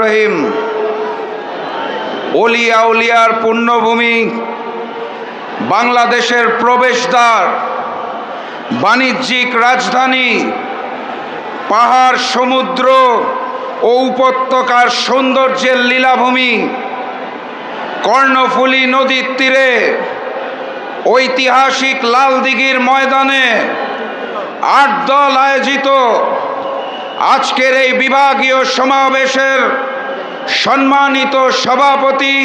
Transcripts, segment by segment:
রহিম। অলিয়া উলিয়ার পুণ্যভূমি বাংলাদেশের প্রবেশদ্বার, বাণিজ্যিক রাজধানী, পাহাড়, সমুদ্র ও উপত্যকার সৌন্দর্যের লীলাভূমি, কর্ণফুলী নদীর তীরে, ঐতিহাসিক লালদিঘির ময়দানে আট দল আয়োজিত আজকের এই বিভাগীয় সমাবেশের সম্মানিত সভাপতি,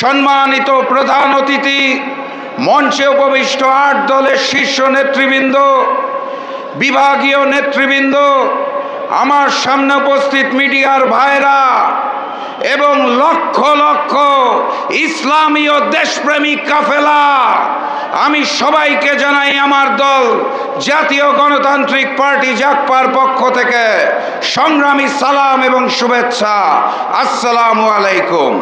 সম্মানিত প্রধান অতিথি, মঞ্চে উপবিষ্ট আট দলের শীর্ষ নেতৃবৃন্দ, বিভাগীয় নেতৃবৃন্দ, আমার সামনে উপস্থিত মিডিয়ার ভাইরা এবং লক্ষ লক্ষ ইসলামী ও দেশপ্রেমিক কাফেলা। আমি সবাইকে জানাই আমার দল, জাতীয় গণতান্ত্রিক পার্টি জাকপার পক্ষ থেকে সংগ্রামী সালাম এবং শুভেচ্ছা। আসসালামু আলাইকুম।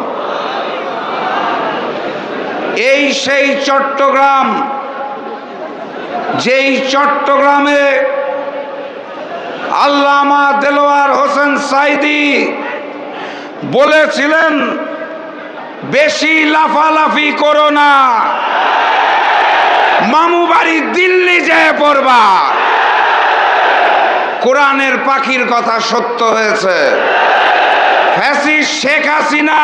এই সেই চট্টগ্রাম, যেই চট্টগ্রামে আল্লামা দেলোয়ার হোসেন সাইদি বলেছিলেন, বেশি লাফালাফি করো না। মামু বাড়ি দিল্লি যেয়ে পড়বা। কোরআনের পাখির কথা সত্য হয়েছে। ফ্যাসিস শেখ হাসিনা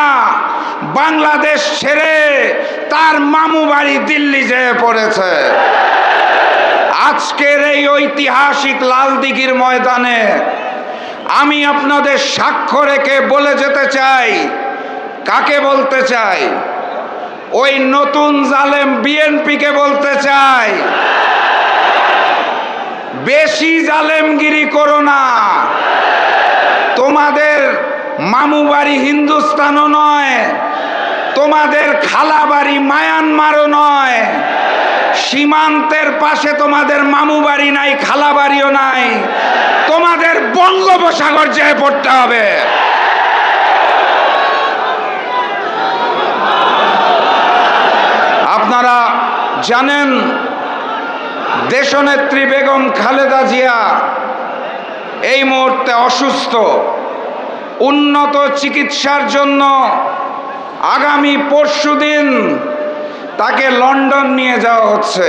বাংলাদেশ ছেড়ে তার মামু বাড়ি দিল্লি যেয়ে পড়েছে। আজকের এই ঐতিহাসিক লাল দিঘির ময়দানে আমি আপনাদের সাক্ষ্য রেখে বলে যেতে চাই। কাকে বলতে চাই? ওই নতুন জালেম বিএনপিকে বলতে চাই। বেশি জালেমগিরি করো না। তোমাদের মামু বাড়ি হিন্দুস্তানও নয়, তোমাদের খালা বাড়ি মায়ানমারও নয়, সীমান্তের পাশে তোমাদের মামু বাড়ি নাই খালা বাড়িও নাই। বঙ্গোপসাগর যেয়ে পড়তে হবে। আপনারা জানেন, দেশনেত্রী বেগম খালেদা জিয়া এই মুহূর্তে অসুস্থ। উন্নত চিকিৎসার জন্য আগামী পরশুদিন তাকে লন্ডন নিয়ে যাওয়া হচ্ছে।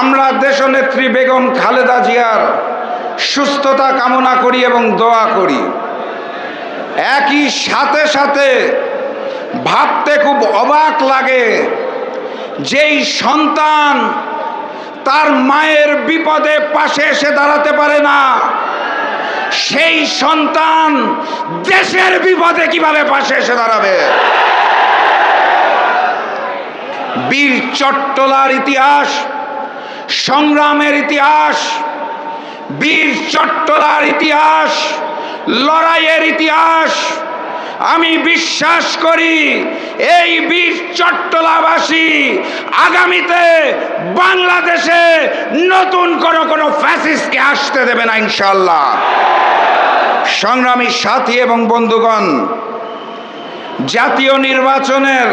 আমরা দেশনেত্রী বেগম খালেদা জিয়ার সুস্থতা কামনা করি এবং দোয়া করি। একই সাথে সাথে ভাবতে খুব অবাক লাগে যেই সন্তান তার মায়ের বিপদে পাশে এসে দাঁড়াতে পারে না, সেই সন্তান দেশের বিপদে কীভাবে পাশে এসে দাঁড়াবে? বীর চট্টলার ইতিহাস, সংগ্রামের ইতিহাস বীর চট্টলার ইতিহাস, লড়াইয়ের ইতিহাস। আমি বিশ্বাস করি এই বীর চট্টলাবাসী আগামীতে বাংলাদেশে নতুন কোনো কোনো ফ্যাসিস্টকে আসতে দেবে না ইনশাল্লাহ সংগ্রামী সাথী এবং বন্ধুগণ, জাতীয় নির্বাচনের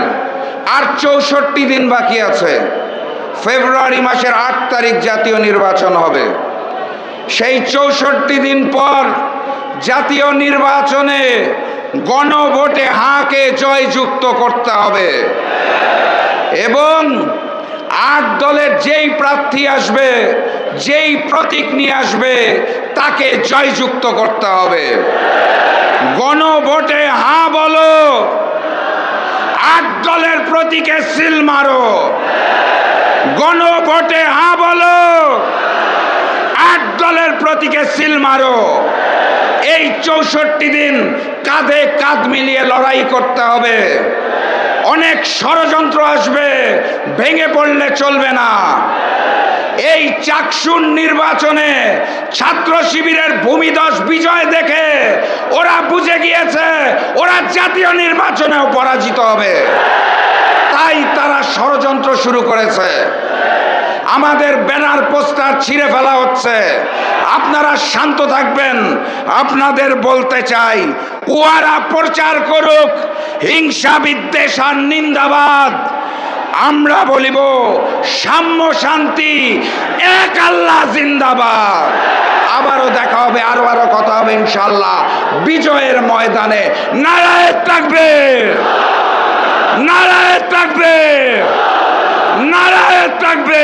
আর চৌষট্টি দিন বাকি আছে। ফেব্রুয়ারি মাসের আট তারিখ জাতীয় নির্বাচন হবে। সেই চৌষট্টি দিন পর জাতীয় নির্বাচনে গণভোটে হাঁকে জয়যুক্ত করতে হবে। এবং আট দলের যেই প্রার্থী আসবে, যেই প্রতীক নিয়ে আসবে, তাকে জয়যুক্ত করতে হবে। গণভোটে হাঁ বলো, আট দলের প্রতীকে সিল মারো। গণভোটে হাঁ বলো আট দলের সিল মারো। এই চৌষট্টি দিন কাঁধে কাঁধ মিলিয়ে লড়াই করতে হবে। অনেক ষড়যন্ত্র আসবে, ভেঙে পড়লে চলবে না। এই চাকসুন নির্বাচনে ছাত্র শিবিরের ভূমিদশ বিজয় দেখে ওরা বুঝে গিয়েছে, ওরা জাতীয় নির্বাচনেও পরাজিত হবে। তাই তারা ষড়যন্ত্র শুরু করেছে। আমাদের ব্যানার পোস্টার ছিঁড়ে ফেলা হচ্ছে। আপনারা শান্ত থাকবেন। আপনাদের বলতে চাই ওয়ারা প্রচার করুক, হিংসা, বিদ্বেষ আর নিন্দাবাদ। আমরা বলিব, সাম্য শান্তি, এক আল্লাহ জিন্দাবাদ। আবারও দেখা হবে, আরও আরও কথা হবে ইনশাল্লাহ বিজয়ের ময়দানে নারায় থাকবে। নারায় থাকবে। নারায় থাকবে।